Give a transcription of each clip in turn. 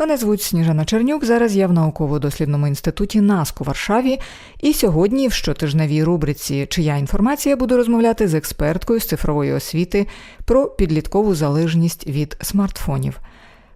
Мене звуть Сніжана Чернюк. Зараз я в науково-дослідному інституті НАСК у Варшаві. І сьогодні в щотижневій рубриці Чия інформація буду розмовляти з експерткою з цифрової освіти про підліткову залежність від смартфонів.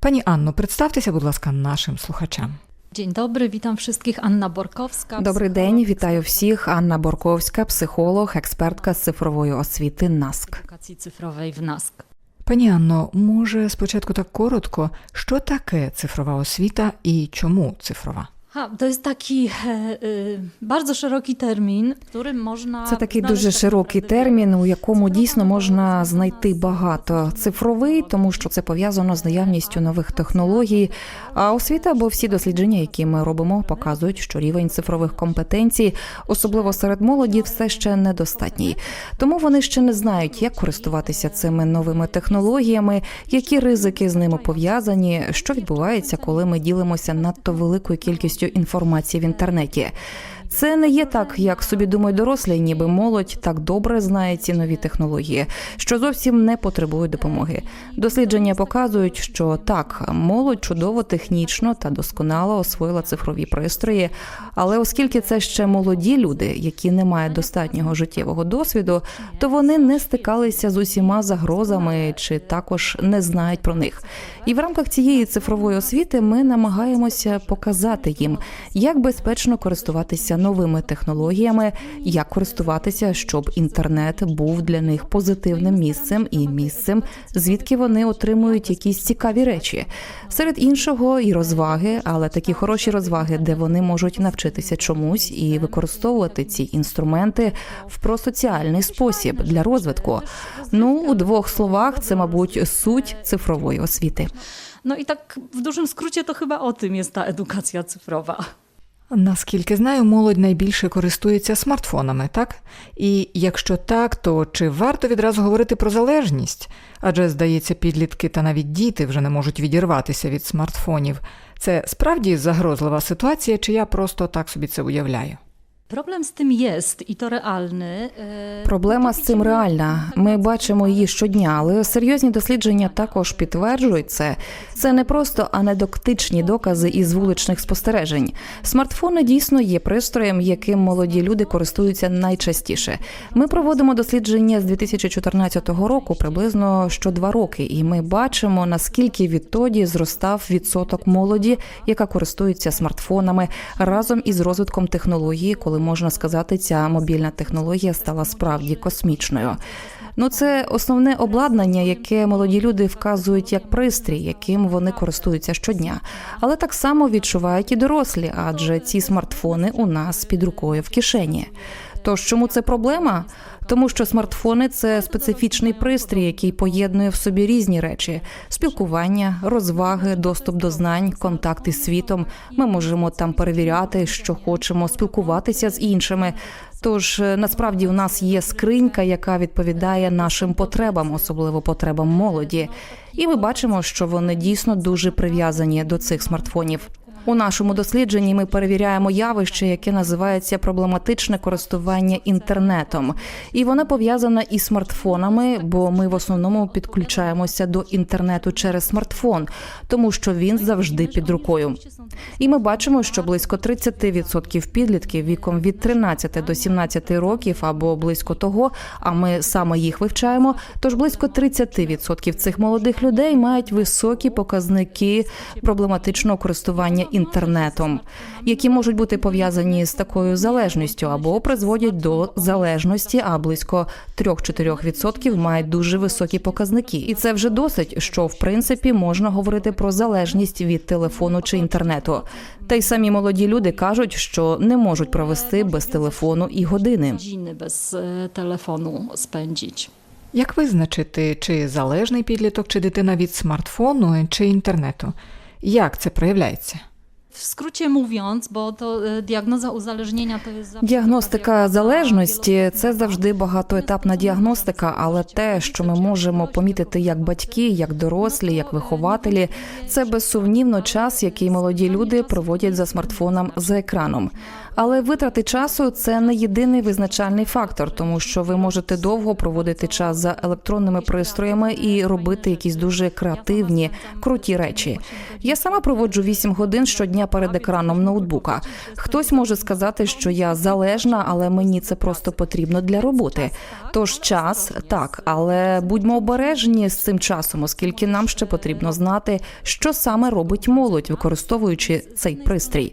Пані Анно, представтеся, будь ласка, нашим слухачам. Dzień dobry, witam wszystkich. Anna Borkowska. Добрий день, вітаю всіх. Анна Борковська, психолог, експертка з цифрової освіти НАСК. cyfrowej w NASK. Пані Анно, може спочатку так коротко, що таке цифрова освіта і чому цифрова? Ha, to jest taki e, e, bardzo szeroki termin, w którym można. Це такий дуже широкий термін, у якому дійсно можна знайти багато. Цифровий, тому що це пов'язано з наявністю нових технологій. А освіта або всі дослідження, які ми робимо, показують, що рівень цифрових компетенцій, особливо серед молоді, все ще недостатній. Тому вони ще не знають, як користуватися цими новими технологіями, які ризики з ними пов'язані, що відбувається, коли ми ділимося надто великою кількістю інформації в інтернеті. Це не є так, як собі думають дорослі, ніби молодь так добре знає ці нові технології, що зовсім не потребують допомоги. Дослідження показують, що так, молодь чудово технічно та досконало освоїла цифрові пристрої, але оскільки це ще молоді люди, які не мають достатнього життєвого досвіду, то вони не стикалися з усіма загрозами чи також не знають про них. І в рамках цієї цифрової освіти ми намагаємося показати їм, як безпечно користуватися новими технологіями, як користуватися, щоб інтернет був для них позитивним місцем і місцем, звідки вони отримують якісь цікаві речі. Серед іншого і розваги, але такі хороші розваги, де вони можуть навчитися чомусь і використовувати ці інструменти в просоціальний спосіб для розвитку. Ну у двох словах, це мабуть суть цифрової освіти. No i tak w dużym skrócie to chyba o tym jest ta edukacja cyfrowa. Наскільки знаю, молодь найбільше користується смартфонами, так? І якщо так, то чи варто відразу говорити про залежність? Адже, здається, підлітки та навіть діти вже не можуть відірватися від смартфонів. Це справді загрозлива ситуація, чи я просто так собі це уявляю? Problem z tym jest i to realny. e, Проблема з цим реальна. Ми бачимо її щодня, але серйозні дослідження також підтверджують це. Це не просто анекдотичні докази із вуличних спостережень. Смартфони дійсно є пристроєм, яким молоді люди користуються найчастіше. Ми проводимо дослідження з 2014 року, приблизно що два роки, і ми бачимо наскільки відтоді зростав відсоток молоді, яка користується смартфонами разом із розвитком технології, коли можна сказати, ця мобільна технологія стала справді космічною. Ну, це основне обладнання, яке молоді люди вказують як пристрій, яким вони користуються щодня. Але так само відчувають і дорослі, адже ці смартфони у нас під рукою в кишені. Тож чому це проблема? Тому що смартфони це специфічний пристрій, який поєднує в собі різні речі: спілкування, розваги, доступ до знань, контакти з світом. Ми можемо там перевіряти, що хочемо, спілкуватися з іншими. Тож е, насправді у нас є скринька, яка відповідає нашим потребам, особливо потребам молоді. І ми бачимо, що вони дійсно дуже прив'язані до цих смартфонів. У нашому дослідженні ми перевіряємо явище, яке називається проблематичне користування інтернетом, і воно пов'язане із смартфонами, бо ми в основному підключаємося до інтернету через смартфон, тому що він завжди під рукою. І ми бачимо, що близько 30% підлітків віком від 13 до 17 років або близько того, а ми саме їх вивчаємо. Тож близько 30% цих молодих людей мають високі показники проблематичного користування інтернетом, які можуть бути пов'язані з такою залежністю або призводять до залежності. А близько 3-4% мають дуже високі показники, і це вже досить, що в принципі можна говорити про залежність від телефону чи інтернету. Та й самі молоді люди кажуть, що не можуть провести без телефону і години. Godziny bez e, telefonu. Як визначити, чи залежний підліток, чи дитина від смартфону, чи інтернету? Як це проявляється? W skrócie mówiąc, bo to e, diagnoza uzależnienia to jest Діагностика залежності це завжди багатоетапна діагностика, але те, що ми можемо помітити як батьки, як дорослі, як вихователі, це безсумнівно час, який молоді люди проводять за смартфоном за екраном. Але витрати часу це не єдиний визначальний фактор, тому що ви можете довго проводити час за електронними пристроями і робити якісь дуже креативні, круті речі. Я сама проводжу 8 годин щодня перед екраном ноутбука. Хтось може сказати, що я залежна, але мені це просто потрібно для роботи. Тож час так, але будьмо обережні з цим часом, оскільки нам ще потрібно знати, що саме робить молодь, використовуючи цей пристрій.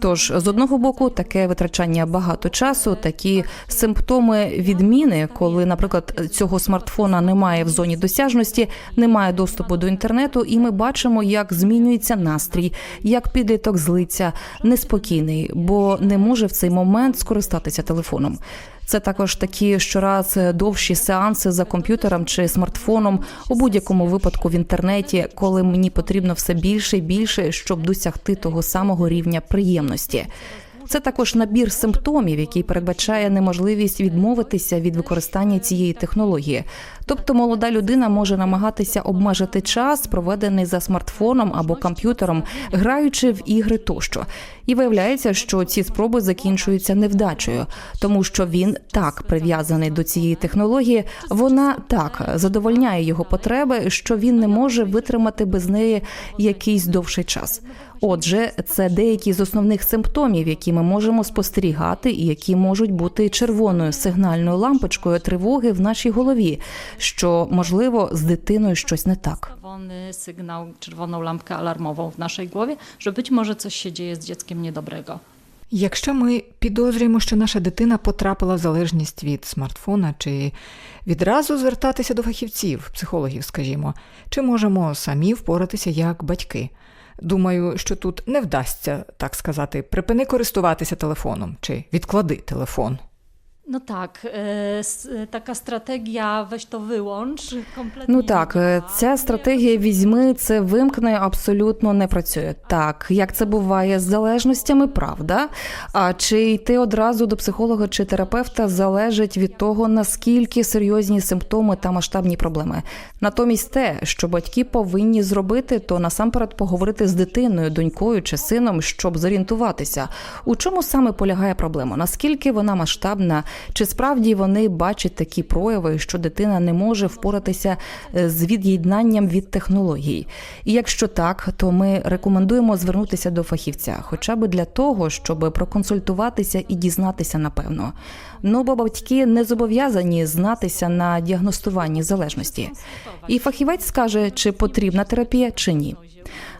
Тож з одного боку, таке витрачання багато часу, такі симптоми відміни, коли, наприклад, цього смартфона немає в зоні досяжності, немає доступу до інтернету, і ми бачимо, як змінюється настрій, як підліток злиться, неспокійний, бо не може в цей момент скористатися телефоном. Це також такі щораз довші сеанси за комп'ютером чи смартфоном у будь-якому випадку в інтернеті, коли мені потрібно все більше і більше, щоб досягти того самого рівня приємності. Це також набір симптомів, який передбачає неможливість відмовитися від використання цієї технології. Тобто молода людина може намагатися обмежити час, проведений за смартфоном або комп'ютером, граючи в ігри тощо. І виявляється, що ці спроби закінчуються невдачею, тому що він так прив'язаний до цієї технології, вона так задовольняє його потреби, що він не може витримати без неї якийсь довший час. Отже, це деякі з основних симптомів, які ми можемо спостерігати, і які можуть бути червоною сигнальною лампочкою тривоги в нашій голові, що можливо з дитиною щось не так. sygnał, czerwoną lampkę alarmową w naszej głowie, że być może coś się dzieje z dzieckiem niedobrego. Якщо ми підозрюємо, що наша дитина потрапила в залежність від смартфона, чи відразу звертатися до фахівців, психологів, скажімо, чи можемо самі впоратися як батьки? Думаю, що тут не вдасться так сказати, припини користуватися телефоном чи відклади телефон. No tak, e, s- taka strategia weź to wyłącz kompletnie. Ну так, ця стратегія візьми це вимкни абсолютно не працює. Так, як це буває з залежностями, правда. А чи йти одразу до психолога чи терапевта залежить від того, наскільки серйозні симптоми та масштабні проблеми. Натомість, те, що батьки повинні зробити, то насамперед поговорити з дитиною, донькою чи сином, щоб зорієнтуватися, у чому саме полягає проблема, наскільки вона масштабна, чи справді вони бачать такі прояви, що дитина не може впоратися е, з від'єднанням від технологій. І якщо так, то ми рекомендуємо звернутися до фахівця, хоча б для того, щоб проконсультуватися і дізнатися напевно. Ну, бо батьки не зобов'язані знатися на діагностуванні залежності. І фахівець скаже, чи потрібна терапія, чи ні.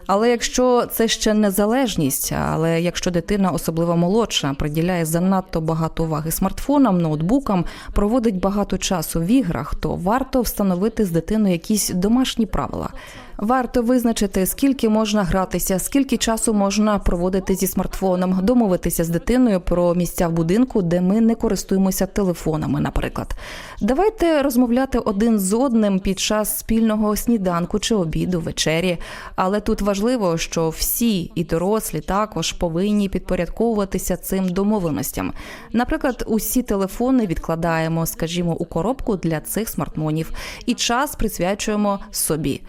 Але якщо це ще незалежність, але якщо дитина, особливо молодша, приділяє занадто багато уваги смартфонам, ноутбукам, проводить багато часу в іграх, то варто встановити з дитиною якісь домашні правила. Варто визначити, скільки можна гратися, скільки часу можна проводити зі смартфоном, домовитися з дитиною про місця в будинку, де ми не користуємося телефонами, наприклад. Давайте розмовляти один з одним під час спільного сніданку чи обіду, вечері. Але тут важливо, що всі і дорослі також повинні підпорядковуватися цим домовленостям. Наприклад, усі телефони відкладаємо, скажімо, у коробку для цих смартфонів і час присвячуємо собі.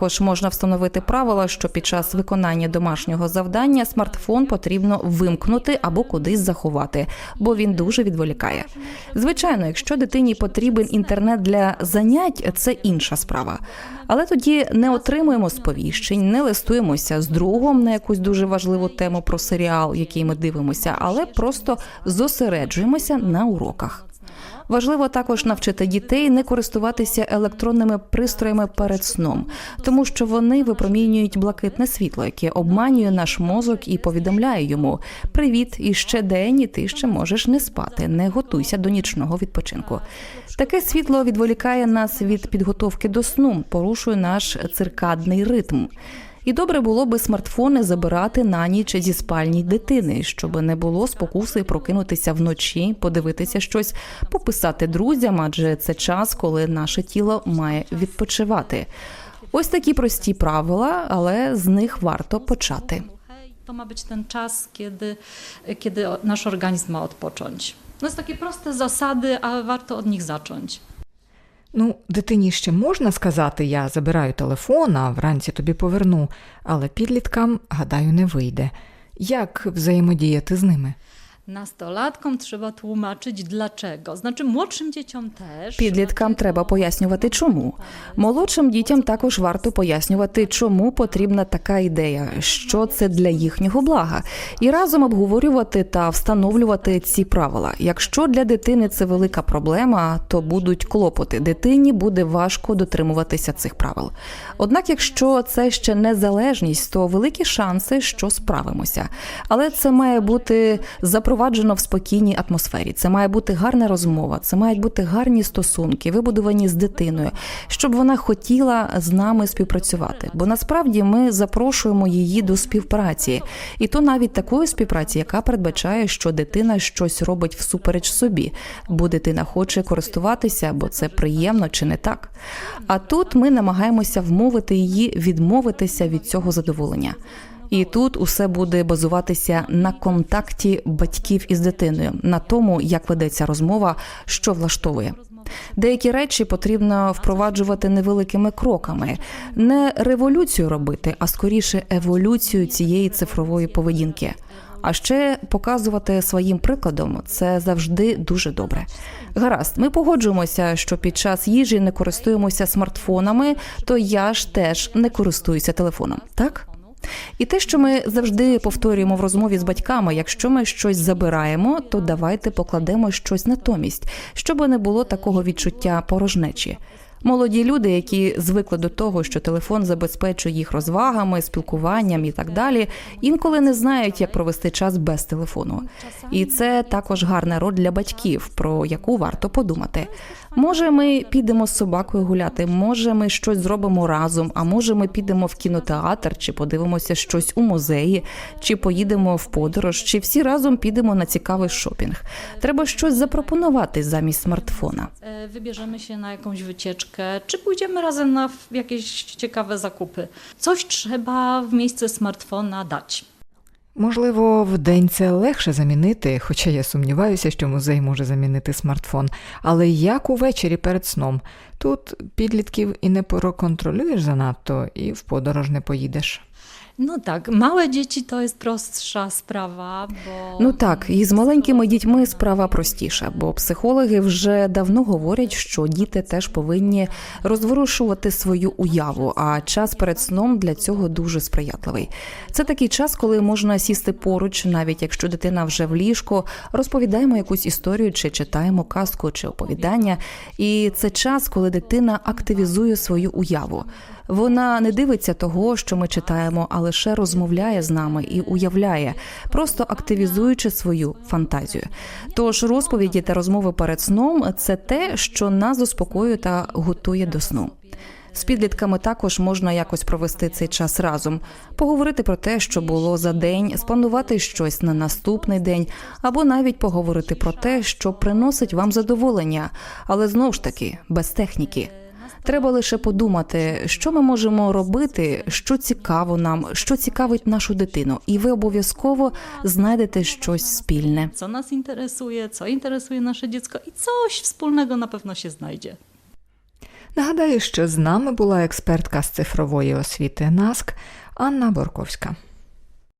Також можна встановити правила, що під час виконання домашнього завдання смартфон потрібно вимкнути або кудись заховати, бо він дуже відволікає. Звичайно, якщо дитині потрібен інтернет для занять, це інша справа. Але тоді не отримуємо сповіщень, не листуємося з другом на якусь дуже важливу тему про серіал, який ми дивимося, але просто зосереджуємося на уроках. Важливо також навчити дітей не користуватися електронними пристроями перед сном, тому що вони випромінюють блакитне світло, яке обманює наш мозок і повідомляє йому: Привіт, і ще день, і ти ще можеш не спати, не готуйся до нічного відпочинку. Таке світло відволікає нас від підготовки до сну, порушує наш циркадний ритм. І добре було би смартфони забирати на ніч зі спальні дитини, щоб не було спокуси прокинутися вночі, подивитися щось, пописати друзям, адже це час, коли наше тіло має відпочивати. Ось такі прості правила, але з них варто почати. To ma być ten czas, kiedy, kiedy nasz organizm ma odpocząć. No jest takie proste zasady, ale warto od. Ну, дитині ще можна сказати, я забираю телефон, а вранці тобі поверну, але підліткам, гадаю, не вийде. Як взаємодіяти з ними? Nastolatkom trzeba tłumaczyć dlaczego. Znaczy młodszym dzieciom też. Підліткам треба пояснювати, чому. Молодшим дітям також варто пояснювати, чому потрібна така ідея, що це для їхнього блага, і разом обговорювати та встановлювати ці правила. Якщо для дитини це велика проблема, то будуть клопоти. Дитині буде важко дотримуватися цих правил. Однак, якщо це ще не залежність, то великі шанси, що справимося. Але це має бути запроваджено в спокійній атмосфері. Це має бути гарна розмова, це мають бути гарні стосунки, вибудовані з дитиною, щоб вона хотіла з нами співпрацювати. Бо насправді ми запрошуємо її до співпраці, і то навіть такої співпраці, яка передбачає, що дитина щось робить всупереч собі, бо дитина хоче користуватися, бо це приємно чи не так. А тут ми намагаємося вмовити її відмовитися від цього задоволення. І тут усе буде базуватися на контакті батьків із дитиною, на тому, як ведеться розмова, що влаштовує. Деякі речі потрібно впроваджувати невеликими кроками, не революцію робити, а скоріше еволюцію цієї цифрової поведінки. А ще показувати своїм прикладом це завжди дуже добре. Гаразд, ми погоджуємося, що під час їжі не користуємося смартфонами, то я ж теж не користуюся телефоном, так? І те, що ми завжди повторюємо в розмові з батьками, якщо ми щось забираємо, то давайте покладемо щось натомість, щоб не було такого відчуття порожнечі. Молоді люди, які звикли до того, що телефон забезпечує їх розвагами, спілкуванням і так далі, інколи не знають, як провести час без телефону. І це також гарна роль для батьків, про яку варто подумати. Може, ми підемо з собакою гуляти, може, ми щось зробимо разом, а може, ми підемо в кінотеатр, чи подивимося щось у музеї, чи поїдемо в подорож, чи всі разом підемо на цікавий шопінг. Треба щось запропонувати замість смартфона. Się na jakąś wycieczkę, czy pójdziemy razem na w- jakieś ciekawe zakupy. Coś trzeba w miejsce smartfona dać. Можливо, в день це легше замінити, хоча я сумніваюся, що музей може замінити смартфон. Але як увечері перед сном? Тут підлітків і не проконтролюєш занадто, і в подорож не поїдеш. No tak, małe dzieci to jest prostsza sprawa, bo... Ну так, і з маленькими дітьми справа простіша, бо психологи вже давно говорять, що діти теж повинні розворушувати свою уяву, а час перед сном для цього дуже сприятливий. Це такий час, коли можна сісти поруч, навіть якщо дитина вже в ліжку, розповідаємо якусь історію, чи читаємо казку чи оповідання. І це час, коли дитина активізує свою уяву. Вона не дивиться того, що ми читаємо, а лише розмовляє з нами і уявляє, просто активізуючи свою фантазію. Тож розповіді та розмови перед сном це те, що нас заспокоює та готує до сну. З підлітками також можна якось провести цей час разом, поговорити про те, що було за день, спланувати щось на наступний день, або навіть поговорити про те, що приносить вам задоволення, але знову ж таки без техніки. Треба лише подумати, що ми можемо робити, що цікаво нам, що цікавить нашу дитину, і ви обов'язково знайдете щось спільне. Co nas interesuje, co interesuje nasze dziecko i coś wspólnego na pewno się znajdzie. Нагадаю, що з нами була експертка з цифрової освіти НАСК Анна Борковська.